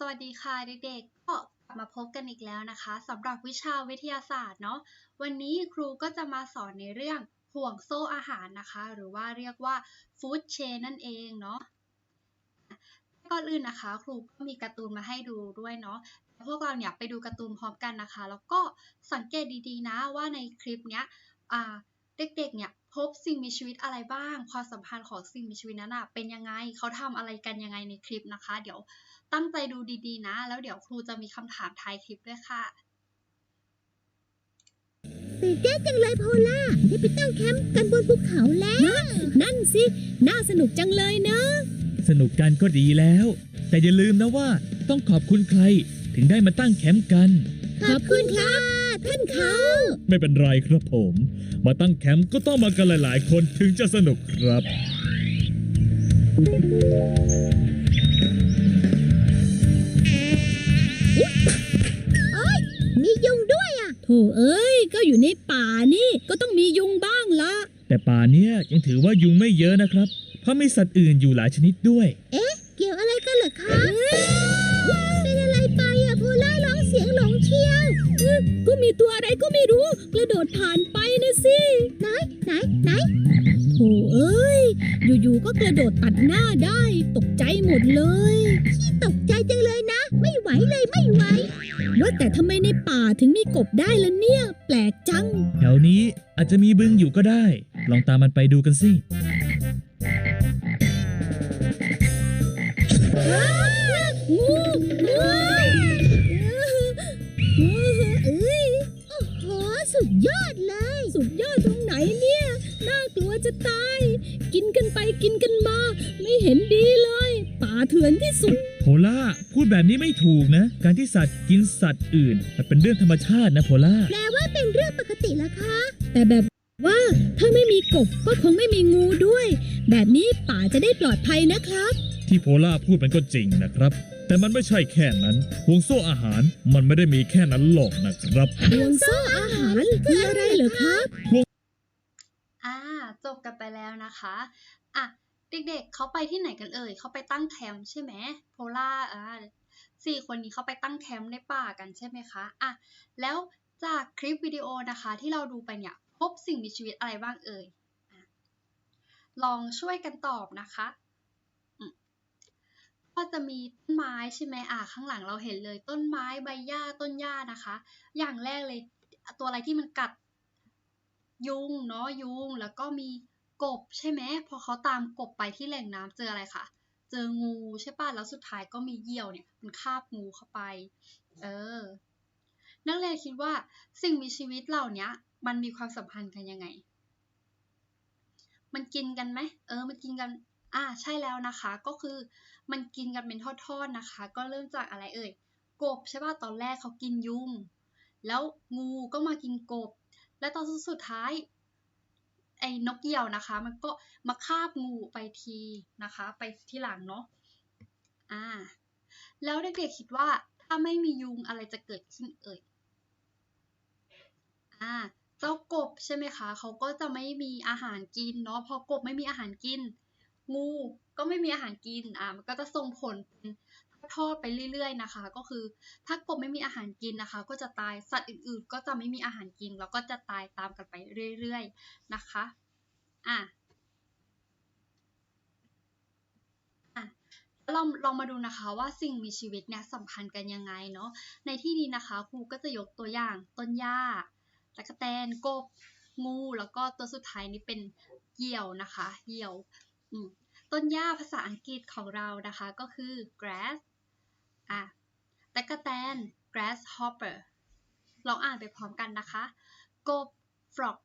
สวัสดีค่ะเด็กๆ ก็กลับมาพบกันอีกแล้วนะคะสำหรับวิชาวิทยาศาสตร์เนาะวันนี้ครูก็จะมาสอนในเรื่องห่วงโซ่อาหารนะคะ หรือว่าเรียกว่าฟู้ดเชนนั่นเองเนาะก่อนอื่นนะคะ ครูก็มีการ์ตูนมาให้ดูด้วยเนาะพวกเราเนี่ยไปดูการ์ตูนพร้อมกันนะคะ แล้วก็สังเกตดีๆนะว่าในคลิปเนี้ยเด็กๆเนี่ยพบสิ่งมีชีวิตอะไรบ้าง ความสัมพันธ์ของสิ่งมีชีวิตนั้นเป็นยังไงเขาทำอะไรกันยังไงในคลิปนะคะ เดี๋ยว ตั้งใจดูดีๆนะ แล้วเดี๋ยวครูจะมีคำถามท้ายคลิปด้วยค่ะตื่นเต้นจังเลยโพล่าได้ไปตั้งแคมป์กันบนภูเขาแล้ว นั่นสิ น่าสนุกจังเลยเนอะสนุกกันก็ดีแล้ว แต่อย่าลืมนะว่าต้องขอบคุณใครถึงได้มาตั้งแคมป์กัน ขอบคุณครับท่านเขา ไม่เป็นไรครับผม มาตั้งแคมป์ก็ต้องมากันหลาย ๆ คนถึงจะสนุกครับ ยุงด้วยอะโถเอ้ย ก็อยู่ในป่านี่ ก็ต้องมียุงบ้างละแต่ป่าเนี้ยยังถือว่ายุงไม่เยอะนะครับ เพราะมีสัตว์อื่นอยู่หลายชนิดด้วยเกี่ยวอะไรกันเหรอคะเป็นอะไรไปอะโพล่าร้องเสียงหลงเชียวก็มีตัวอะไรก็ไม่รู้ กระโดดผ่านไปนะสิไหนไหนไหนโถเอ้ย อยู่ๆก็กระโดดตัดหน้าได้ ตกใจหมดเลยที่ ตกใจจังเลยนะ ไม่ไหวเลยไม่ไหว ว่าแต่ทำไมในป่าถึงมีกบได้ล่ะเนี่ย แปลกจัง แถวนี้อาจจะมีบึงอยู่ก็ได้ ลองตามมันไปดูกันสิงูงูเอ้ยโอ้โหสุดยอดเลย สุดยอดตรงไหนเนี่ย น่ากลัวจะตาย กินกันไปกินกันมา ไม่เห็นดีเลย ป่าเถื่อนที่สุด โพล่าพูดแบบนี้ไม่ถูกนะ การที่สัตว์กินสัตว์อื่นมันเป็นเรื่องธรรมชาตินะโพล่า แปลว่าเป็นเรื่องปกติแล้วคะ แต่แบบว่าถ้าไม่มีกบก็คงไม่มีงูด้วย แบบนี้ป่าจะได้ปลอดภัยนะครับ ที่โพล่าพูดมันก็จริงนะครับ แต่มันไม่ใช่แค่นั้นห่วงโซ่อาหารมันไม่ได้มีแค่นั้นหรอกนะครับห่วงโซ่อาหารคืออะไรเหรอครับ อ่าจบกันไปแล้วนะคะ อะ เด็กๆเขาไปที่ไหนกันเอ่ยเขาไปตั้งแคมป์ใช่ไหมโพล่าอ่าสี่คนนี้เขาไปตั้งแคมป์ในป่ากันใช่ไหมคะอะแล้วจากคลิปวิดีโอนะคะที่เราดูไปเนี่ยพบสิ่งมีชีวิตอะไรบ้างเอ่ยอลองช่วยกันตอบนะคะก็จะมีต้นไม้ใช่ไหมอะข้างหลังเราเห็นเลยต้นไม้ใบหญ้าต้นหญ้านะคะ อย่างแรกเลยตัวอะไรที่มันกัดยุงเนาะยุงแล้วก็มี กบใช่ไหมพอเขาตามกบไปที่แหล่งน้ำเจออะไรคะเจองูใช่ป่ะแล้วสุดท้ายก็มีเหยี่ยวเนี่ยมันคาบงูเข้าไป เออ นักเรียนคิดว่าสิ่งมีชีวิตเหล่านี้มันมีความสัมพันธ์กันยังไง มันกินกันไหมเออ มันกินกัน อ่าใช่แล้วนะคะ ก็คือมันกินกันเป็นทอดๆนะคะ ก็เริ่มจากอะไรเอ่ย กบใช่ป่ะตอนแรกเขากินยุง แล้วงูก็มากินกบ และตอนสุดท้าย ไอ้นกเหยี่ยวนะคะ มันก็มาคาบงูไปทีนะคะ ไปที่หลังเนาะอ่าแล้วเด็กๆคิดว่าถ้าไม่มียุงอะไรจะเกิดขึ้นเอ่ยอ่าเจ้ากบใช่ไหมคะเขาก็จะไม่มีอาหารกินเนาะพอกบไม่มีอาหารกิน งูก็ไม่มีอาหารกินอ่ามันก็จะส่งผลเป็น ทอดไปเรื่อยๆนะคะ ก็คือถ้ากบไม่มีอาหารกินนะคะ ก็จะตายสัตว์อื่นๆ ก็จะไม่มีอาหารกิน แล้วก็จะตายตามกันไปเรื่อยๆนะคะอะอะลองลองมาดูนะคะว่าสิ่งมีชีวิตเนี่ยสัมพันธ์กันยังไงเนาะในที่นี้นะคะครูก็จะยกตัวอย่างต้นหญ้าตะกแตนกบงูแล้วก็ตัวสุดท้ายนี่เป็นเหยี่ยวนะคะเหยี่ยวต้นหญ้าภาษาอังกฤษของเรานะคะก็คือ grass อะตะกแตน grasshopper ลองอ่านไปพร้อมกันนะคะ กบ frog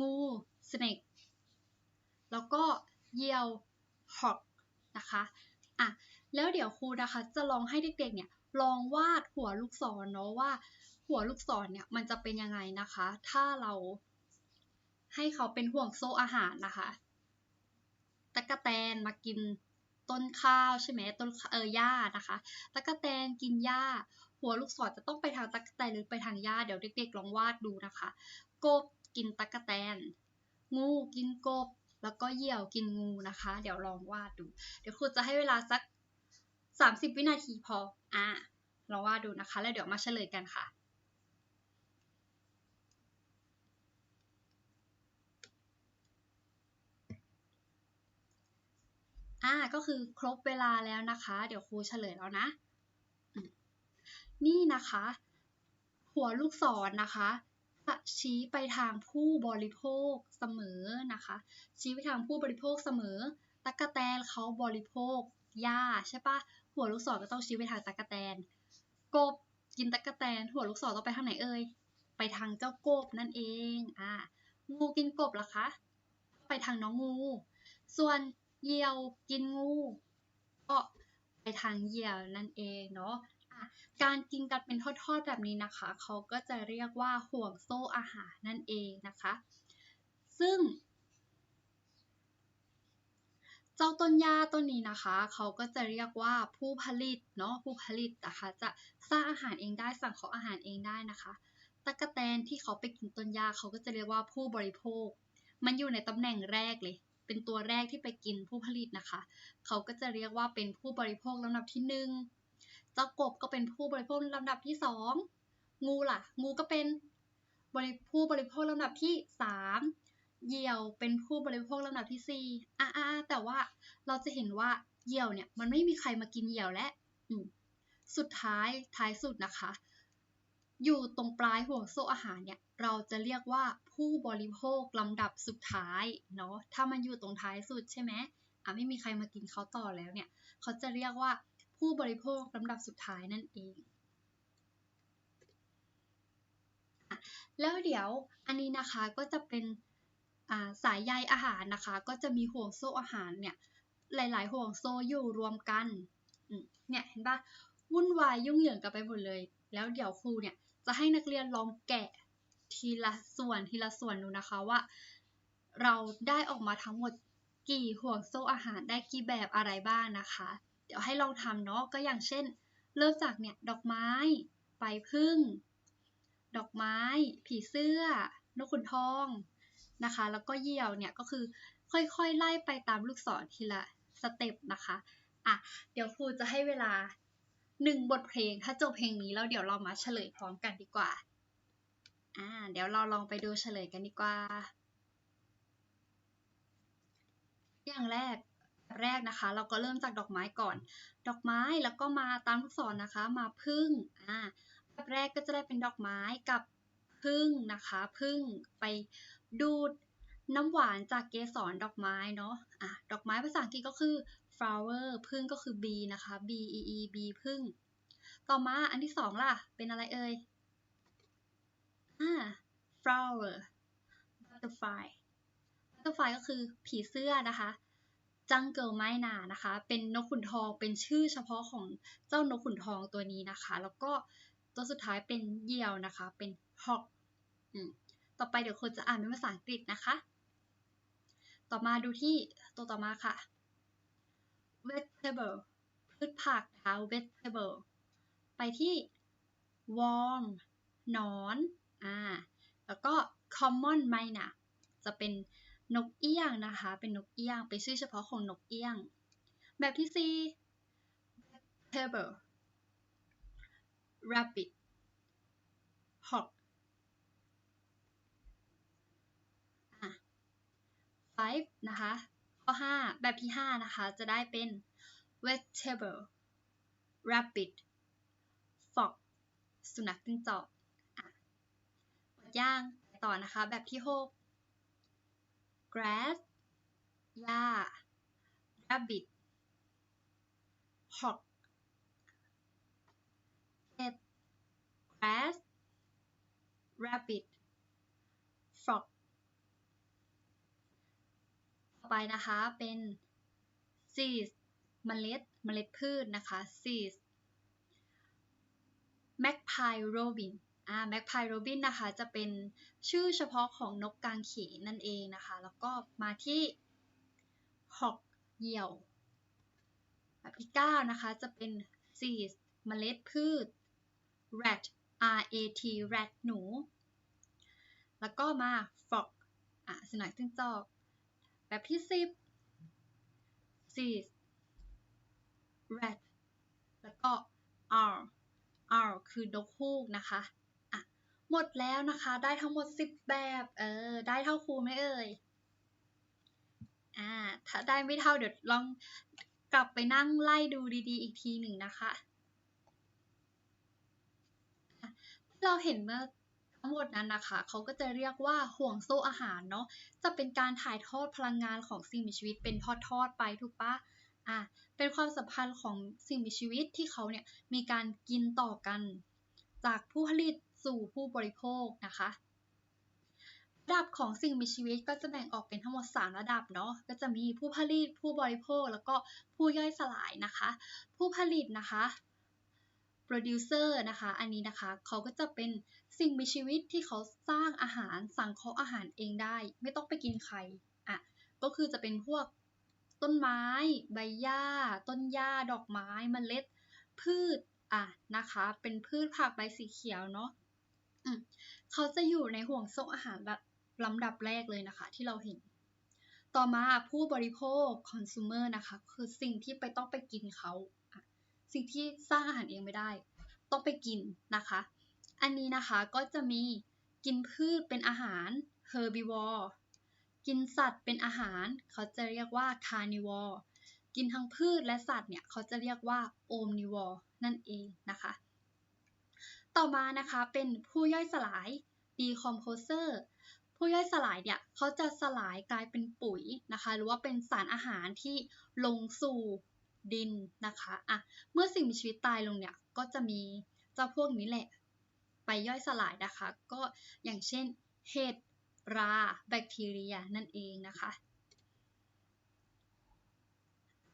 งู snake แล้วก็เหยี่ยว hawk นะคะอะแล้วเดี๋ยวครูนะคะจะลองให้เด็กๆเนี่ยลองวาดหัวลูกศรเนาะว่า หัวลูกศรเนี่ยมันจะเป็นยังไงนะคะ ถ้าเราให้เขาเป็นห่วงโซ่อาหารนะคะตะกะแตนมากิน ต้นข้าวใช่ไหมต้นเออหญ้านะคะตะกะแตนกินหญ้า หัวลูกศรจะต้องไปทางตะกะแตนหรือไปทางหญ้าเดี๋ยวเด็กๆลองวาดดูนะคะกบกินตะกะแตน งูกินกบ แล้วก็เหยี่ยวกินงูนะคะ เดี๋ยวลองวาดดู เดี๋ยวครูจะให้เวลาสัก 30 วินาทีพออ่าลองว่าดูนะคะ แล้วเดี๋ยวมาเฉลยกันค่ะ อ่าก็คือครบเวลาแล้วนะคะ เดี๋ยวครูเฉลยแล้วนะ นี่นะคะ หัวลูกศรนะคะจะชี้ไปทางผู้บริโภคเสมอนะคะ ชี้ไปทางผู้บริโภคเสมอตั๊กแตนเขาบริโภคหญ้าใช่ปะหัวลูกศรก็ต้องชี้ไปทางตั๊กแตนกบกินตั๊กแตน หัวลูกศรต้องไปทางไหนเอ่ยไปทางเจ้ากบนั่นเองอ่างูกินกบเหรอคะ ไปทางน้องงู ส่วน เหยี่ยวกินงู ก็ไปทางเหยี่ยวนั่นเองเนาะะการกินกันเป็นทอดๆแบบนี้นะคะ เขาก็จะเรียกว่าห่วงโซ่อาหารนั่นเองนะคะ ซึ่ง เจ้าต้นหญ้าต้นนี้นะคะ เขาก็จะเรียกว่าผู้ผลิตเนาะผู้ผลิตนะคะจะสร้างอาหารเองได้สั่งของอาหารเองได้นะคะตะกะแตนที่เขาไปกินต้นหญ้าเขาก็จะเรียกว่าผู้บริโภค มันอยู่ในตำแหน่งแรกเลย เป็นตัวแรกที่ไปกินผู้ผลิตนะคะ เขาก็จะเรียกว่าเป็นผู้บริโภคลำดับที่หนึ่งเจ้ากบก็เป็นผู้บริโภคลำดับที่สองงูล่ะ งูก็เป็นบริผู้บริโภคลำดับที่สามเหยี่ยวเป็นผู้บริโภคลำดับที่สี่อ่าแต่ว่าเราจะเห็นว่าเหยี่ยวเนี่ยมันไม่มีใครมากินเหยี่ยวและสุดท้ายท้ายสุดนะคะ อยู่ตรงปลายห่วงโซ่อาหารเนี่ย เราจะเรียกว่า ผู้บริโภคลำดับสุดท้ายเนาะถ้ามันอยู่ตรงท้ายสุดใช่ไหมอะไม่มีใครมากินเขาต่อแล้วเนี่ยเขาจะเรียกว่าผู้บริโภคลำดับสุดท้ายนั่นเองแล้วเดี๋ยวอันนี้นะคะก็จะเป็นาสายใยอาหารนะคะ ก็จะมีห่วงโซ่อาหารเนี่ยหลาย ๆ ห่วงโซ่อยู่รวมกันเนี่ยเห็นปะวุ่นวายยุ่งเหยิงกันไปหมดเลย แล้วเดี๋ยวครูเนี่ยจะให้นักเรียนลองแกะ ทีละส่วนทีละส่วนดูนะคะว่า เราได้ออกมาทั้งหมดกี่ห่วงโซ่อาหารได้กี่แบบอะไรบ้างนะคะ เดี๋ยวให้ลองทำเนาะก็อย่างเช่น เริ่มจากเนี่ยดอกไม้ใบพึ่ง ดอกไม้ ผีเสื้อนกขุนทองนะคะ แล้วก็เยี่ยวเนี่ยก็คือค่อยๆ ไล่ไปตามลูกศรทีละสเต็ปนะคะอะเดี๋ยวครูจะให้เวลาหนึ่งบทเพลง ถ้าจบเพลงนี้แล้วเดี๋ยวเรามาเฉลยพร้อมกันดีกว่า อ่า เดี๋ยวเราลองไปดูเฉลยกันดีกว่า อย่างแรกแรกนะคะ เราก็เริ่มจากดอกไม้ก่อน ดอกไม้แล้วก็มาตามลูกศรนะคะ มาพึ่งอ่าแบบแรกก็จะได้เป็นดอกไม้กับพึ่งนะคะพึ่งไปดูดน้ำหวานจากเกสรดอกไม้เนาะอะดอกไม้ภาษาอังกฤษก็คือ flower พึ่งก็คือ b นะคะ b e e b พึ่ง ต่อมาอันที่สองล่ะ เป็นอะไรเอ่ย อ่า flower butterfly butterfly ก็คือผีเสื้อนะคะ jungle ไม้นานะคะ เป็นนกขุนทองเป็นชื่อเฉพาะของเจ้านกขุนทองตัวนี้นะคะ แล้วก็ตัวสุดท้ายเป็นเหยี่ยวนะคะ เป็น hawk อืมต่อไปเดี๋ยวคุณจะอ่านเป็นภาษาอังกฤษนะคะ ต่อมาดูที่ตัวต่อมาค่ะ vegetable พืชผักนะคะ vegetable ไปที่ worm นอน อ่าแล้วก็ common myna จะเป็นนกเอี้ยงนะคะ เป็นนกเอี้ยง เป็นชื่อเฉพาะของนกเอี้ยง แบบที่สี่ vegetable rabbit hawk five นะคะ ข้อ 5 แบบที่ 5 นะคะ จะได้เป็น vegetable rabbit fox สุนัขจิ้งจอก ย่างต่อนะคะ แบบที่ 6 grass หญ้า rabbit hawk เจ็ด grass rabbit frog ต่อไปนะคะเป็น seeds เมล็ดเมล็ดพืชนะคะ seeds magpie robin อ่า magpie robin นะคะจะเป็นชื่อเฉพาะของนกกางเขนนั่นเองนะคะ แล้วก็มาที่ hawk เหยี่ยวแบบที่9นะคะจะเป็น seeds เมล็ดพืช rat r a t rat หนู แล้วก็มา frog อะสนัขจิ้งจอกแบบที่ 10 seeds rat แล้วก็ r r คือนกฮูกนะคะ หมดแล้วนะคะ ได้ทั้งหมด 10 แบบ เออ ได้เท่าครูไหมเอ่ย อ่า ถ้าได้ไม่เท่าเดี๋ยวลองกลับไปนั่งไล่ดูดีๆ อีกทีหนึ่งนะคะ เราเห็นเมื่อทั้งหมดนั้นนะคะเขาก็จะเรียกว่าห่วงโซ่อาหารเนาะ จะเป็นการถ่ายทอดพลังงานของสิ่งมีชีวิตเป็นทอดๆไปถูกปะอะ เป็นความสัมพันธ์ของสิ่งมีชีวิตที่เขาเนี่ยมีการกินต่อกัน จากผู้ผลิต สู่ผู้บริโภคนะคะระดับของสิ่งมีชีวิตก็จะแบ่งออกเป็นทั้งหมด 3 ระดับเนาะ ก็จะมีผู้ผลิต ผู้บริโภค แล้วก็ผู้ย่อยสลายนะคะ ผู้ผลิตนะคะ producer นะคะ อันนี้นะคะเขาก็จะเป็นสิ่งมีชีวิตที่เขาสร้างอาหารสั่งเคาะอาหารเองได้ ไม่ต้องไปกินใคร อะ ก็คือจะเป็นพวกต้นไม้ ใบหญ้า ต้นหญ้า ดอกไม้เมล็ด พืช อะนะคะ เป็นพืชผักใบสีเขียวเนาะ เขาจะอยู่ในห่วงโซ่อาหารแบบลำดับแรกเลยนะคะ ที่เราเห็น ต่อมาผู้บริโภค consumer นะคะ คือสิ่งที่ไปต้องไปกินเขา สิ่งที่สร้างอาหารเองไม่ได้ ต้องไปกินนะคะ อันนี้นะคะก็จะมีกินพืชเป็นอาหาร herbivore กินสัตว์เป็นอาหาร เขาจะเรียกว่า carnivore กินทั้งพืชและสัตว์เนี่ย เขาจะเรียกว่า omnivore นั่นเองนะคะ ต่อมานะคะเป็นผู้ย่อยสลาย decomposer ผู้ย่อยสลายเนี่ยเขาจะสลายกลายเป็นปุ๋ยนะคะ หรือว่าเป็นสารอาหารที่ลงสู่ดินนะคะอะเมื่อสิ่งมีชีวิตตายลงเนี่ยก็จะมีเจ้าพวกนี้แหละ ไปย่อยสลายนะคะ ก็อย่างเช่นเห็ดราแบคทีเรียนั่นเองนะคะ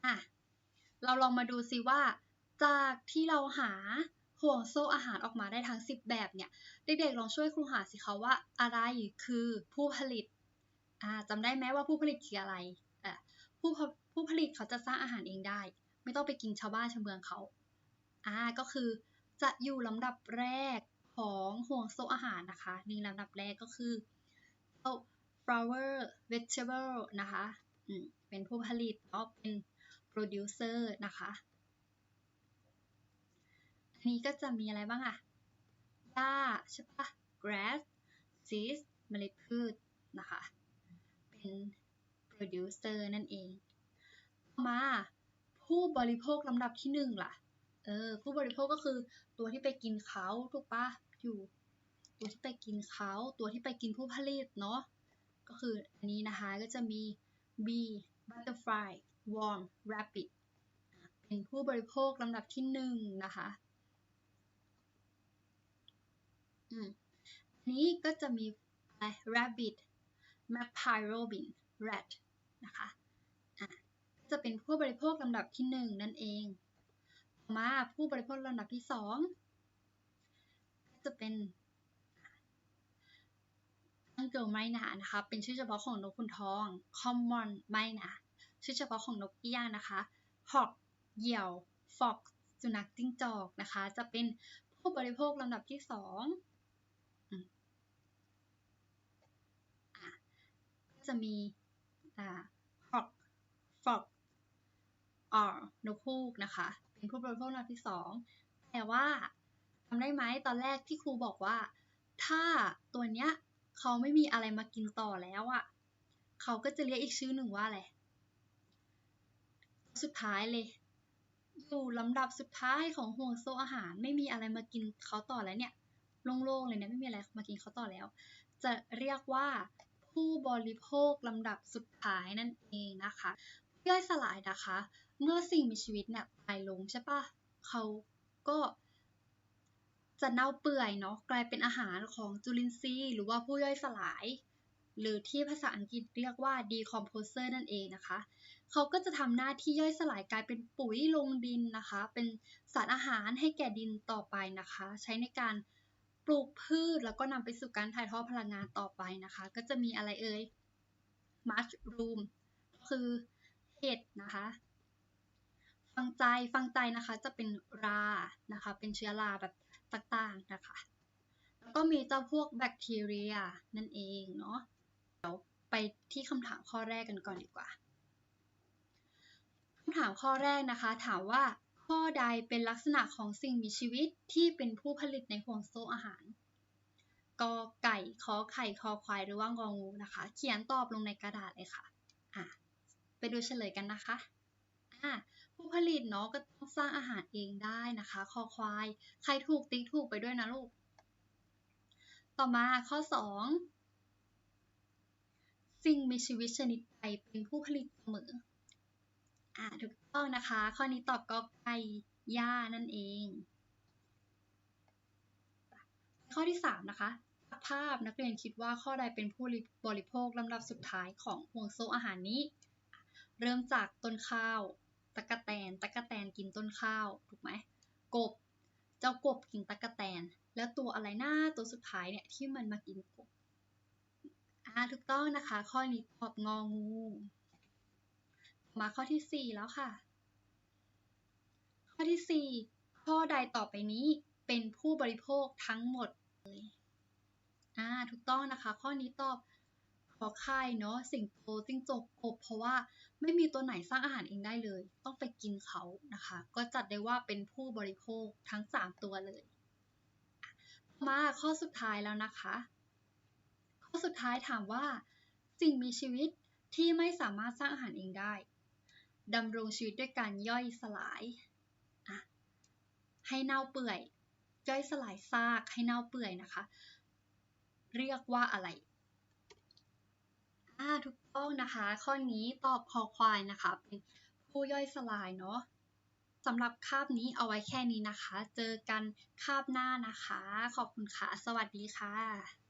อะเราลองมาดูซิว่า จากที่เราหา ห่วงโซ่อาหารออกมาได้ทั้ง 10 แบบเนี่ย เด็กๆลองช่วยครูหาสิคะว่าอะไรคือผู้ผลิตอ่าจำได้ไหมว่าผู้ผลิตคืออะไระผู้ผู้ผลิตเขาจะสร้างอาหารเองได้ ไม่ต้องไปกินชาวบ้านชาวเมืองเขาอ่าก็คือจะอยู่ลำดับแรกของห่วงโซ่อาหารนะคะ นี่ลำดับแรกก็คือเอา flower vegetable นะคะเป็นผู้ผลิตแล้วเป็น producer นะคะ นี้ก็จะมีอะไรบ้างอะหญ้าใช่ปะ grass seeds เมล็ดพืชนะคะ เป็น producer นั่นเอง ต่อมาผู้บริโภคลำดับที่หนึ่งล่ะ เออ ผู้บริโภคก็คือตัวที่ไปกินเขาถูกปะอยู่ ตัวที่ไปกินเขาตัวที่ไปกินผู้ผลิตเนาะ ก็คืออันนี้นะคะก็จะมี bee butterfly worm rabbit เป็นผู้บริโภคลำดับที่หนึ่งนะคะ นี้ก็จะมี rabbit magpie robin rat นะคะจะเป็นผู้บริโภคลำดับที่ 1 นั่นเองต่อมาผู้บริโภคลำดับที่ 2 จะเป็นอังเกิลไมนานะคะ เป็นชื่อเฉพาะของนกขุนทอง common ไมนาชื่อเฉพาะของนกพิย่างนะคะ Hawk เหยี่ยว Fox สุนัขจิ้งจอกนะคะ จะเป็นผู้บริโภคลำดับที่ 2 จะมีอ่า hawk fox r นกฮูกนะคะ เป็นผู้บริโภคลำดับที่สองแต่ว่าจำได้ไหมตอนแรกที่ครูบอกว่า ถ้าตัวเนี้ยเขาไม่มีอะไรมากินต่อแล้วอะ่ะเขาก็จะเรียกอีกชื่อหนึ่งว่าอะไรสุดท้ายเลย อยู่ลำดับสุดท้ายของห่วงโซ่อาหาร ไม่มีอะไรมากินเขาต่อแล้วเนี่ย โล่งๆเลยเนี่ยไม่มีอะไรมากินเขาต่อแล้ว จะเรียกว่า ผู้บริโภคลำดับสุดท้ายนั่นเองนะคะย่อยสลายนะคะ เมื่อสิ่งมีชีวิตเนี่ยตายลงใช่ปะเขาก็จะเน่าเปื่อยเนาะกลายเป็นอาหารของจุลินทรีย์หรือว่าผู้ย่อยสลาย หรือที่ภาษาอังกฤษเรียกว่า decomposer นั่นเองนะคะ เขาก็จะทำหน้าที่ย่อยสลายกลายเป็นปุ๋ยลงดินนะคะ เป็นสารอาหารให้แก่ดินต่อไปนะคะ ใช้ในการ ปลูกพืชแล้วก็นำไปสู่การถ่ายทอดพลังงานต่อไปนะคะ ก็จะมีอะไรเอ่ย mushroom คือเห็ดนะคะ ฟังใจฟังใจนะคะจะเป็นรานะคะ เป็นเชื้อราแบบต่างๆนะคะแล้วก็มีเจ้าพวกแบคทีเรียนั่นเองเนาะเดี๋ยวไปที่คำถามข้อแรกกันก่อนดีกว่าคำถามข้อแรกนะคะ ถามว่า ข้อใดเป็นลักษณะของสิ่งมีชีวิตที่เป็นผู้ผลิตในห่วงโซ่อาหารกอไก่ขอไข่คอควายหรือว่างองูนะคะ เขียนตอบลงในกระดาษเลยค่ะอะ ไปดูเฉลยกันนะคะอะผู้ผลิตเนาะก็ต้องสร้างอาหารเองได้นะคะ คอควาย ใครถูกติ๊กถูกไปด้วยนะลูก ต่อมาข้อ 2 สิ่งมีชีวิตชนิดใดเป็นผู้ผลิตเสมออ่าถูก ต้องนะคะ ข้อนี้ตอบกอไก่หญ้านั่นเอง ข้อที่ 3 นะคะภาพนักเรียนคิดว่าข้อใดเป็นผู้บริโภคลำดับสุดท้ายของห่วงโซ่อาหารนี้ เริ่มจากต้นข้าวตะกะแตนตะกะแตนกินต้นข้าวถูกไหมกบ เจ้ากบกินตะกะแตน แล้วตัวอะไรหน้าตัวสุดท้ายเนี่ยที่มันมากินกบอ่าถูกต้องนะคะ ข้อนี้ตอบงองู มาข้อที่ 4 แล้วค่ะ ข้อที่ 4 ข้อใดต่อไปนี้เป็นผู้บริโภคทั้งหมดเลยอ่าถูกต้องนะคะ ข้อนี้ตอบขอไข่เนาะสิงโตจิ้งจกกบเพราะว่าไม่มีตัวไหนสร้างอาหารเองได้เลย ต้องไปกินเขานะคะ ก็จัดได้ว่าเป็นผู้บริโภคทั้ง 3 ตัวเลย มาข้อสุดท้ายแล้วนะคะ ข้อสุดท้ายถามว่า สิ่งมีชีวิตที่ไม่สามารถสร้างอาหารเองได้ ดำรงชีวิตด้วยการย่อยสลายให้เน่าเปื่อยย่อยสลายซากให้เน่าเปื่อยนะคะ เรียกว่าอะไรอ่าถูกต้องนะคะ ข้อนี้ตอบคอควายนะคะ เป็นผู้ย่อยสลายเนาะสำหรับคาบนี้เอาไว้แค่นี้นะคะ เจอกันคาบหน้านะคะ ขอบคุณค่ะ สวัสดีค่ะ